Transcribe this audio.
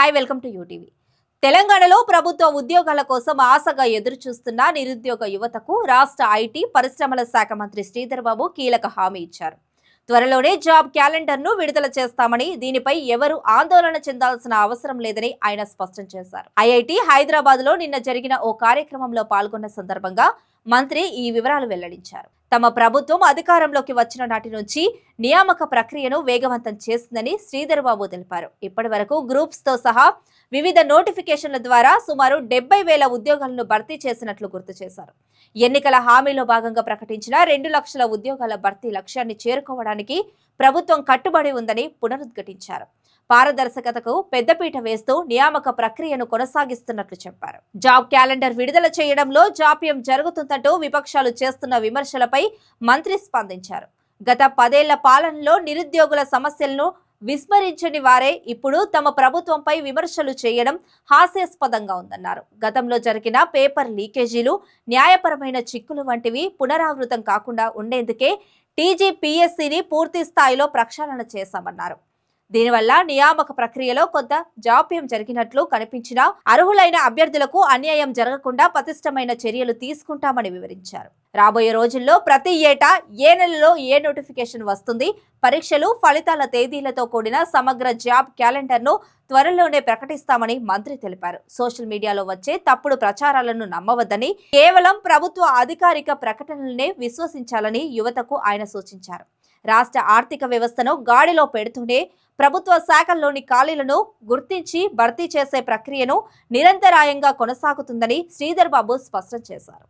Hi welcome to UTV తెలంగాణలో ప్రభుత్వ ఉద్యోగాల కోసం ఆశగా ఎదురుచూస్తున్న నిరుద్యోగ యువతకు రాష్ట్ర ఐటీ పరిశ్రమల శాఖ మంత్రి శ్రీధర్బాబు కీలక హామీ ఇచ్చారు. త్వరలోనే జాబ్ క్యాలెండర్ను విడుదల చేస్తామని దీనిపై ఎవరు ఆందోళన చెందాల్సిన అవసరం లేదని ఆయన స్పష్టం చేశారు. ఐఐటి హైదరాబాద్లో నిన్న జరిగిన ఓ కార్యక్రమంలో పాల్గొన్న సందర్భంగా మంత్రి ఈ వివరాలు వెల్లడించారు. తమ ప్రభుత్వం అధికారంలోకి వచ్చిన నాటి నుంచి నియామక ప్రక్రియను వేగవంతం చేసిందని శ్రీధర్ బాబు తెలిపారు. ఇప్పటి వరకు గ్రూప్స్తో సహా వివిధ నోటిఫికేషన్ల ద్వారా సుమారు డెబ్బై వేల ఉద్యోగాలను భర్తీ చేసినట్లు గుర్తు చేశారు. ఎన్నికల హామీలో భాగంగా ప్రకటించిన రెండు లక్షల ఉద్యోగాల భర్తీ లక్ష్యాన్ని చేరుకోవడానికి ప్రభుత్వం కట్టుబడి ఉందని పునరుద్ఘాటించారు. పారదర్శకతకు పెద్దపీట వేస్తూ నియామక ప్రక్రియను కొనసాగిస్తున్నట్లు చెప్పారు. జాబ్ క్యాలెండర్ విడుదల చేయడంలో జాప్యం జరుగుతుందంటూ విపక్షాలు చేస్తున్న విమర్శలపై మంత్రి స్పందించారు. గత పదేళ్ళ పాలనలో నిరుద్యోగుల సమస్యలను విస్మరించని వారే ఇప్పుడు తమ ప్రభుత్వంపై విమర్శలు చేయడం హాస్యాస్పదంగా ఉందన్నారు. గతంలో జరిగిన పేపర్ లీకేజీలు న్యాయపరమైన చిక్కులు వంటివి పునరావృతం కాకుండా ఉండేందుకే టీజీపీఎస్సీని పూర్తి స్థాయిలో ప్రక్షాళన చేశామన్నారు. దీనివల్ల నియామక ప్రక్రియలో కొంత జాప్యం జరిగినట్లు కనిపించినా అర్హులైన అభ్యర్థులకు అన్యాయం జరగకుండా పటిష్టమైన చర్యలు తీసుకుంటామని వివరించారు. రాబోయే రోజుల్లో ప్రతి ఏటా ఏ నెలలో ఏ నోటిఫికేషన్ వస్తుంది పరీక్షలు ఫలితాల తేదీలతో కూడిన సమగ్ర జాబ్ క్యాలెండర్ను త్వరలోనే ప్రకటిస్తామని మంత్రి తెలిపారు. సోషల్ మీడియాలో వచ్చే తప్పుడు ప్రచారాలను నమ్మవద్దని కేవలం ప్రభుత్వ అధికారిక ప్రకటనలనే విశ్వసించాలని యువతకు ఆయన సూచించారు. రాష్ట్ర ఆర్థిక వ్యవస్థను గాడిలో పెడుతూనే ప్రభుత్వ శాఖల్లోని ఖాళీలను గుర్తించి భర్తీ చేసే ప్రక్రియను నిరంతరాయంగా కొనసాగుతుందని శ్రీధర్ బాబు స్పష్టం చేశారు.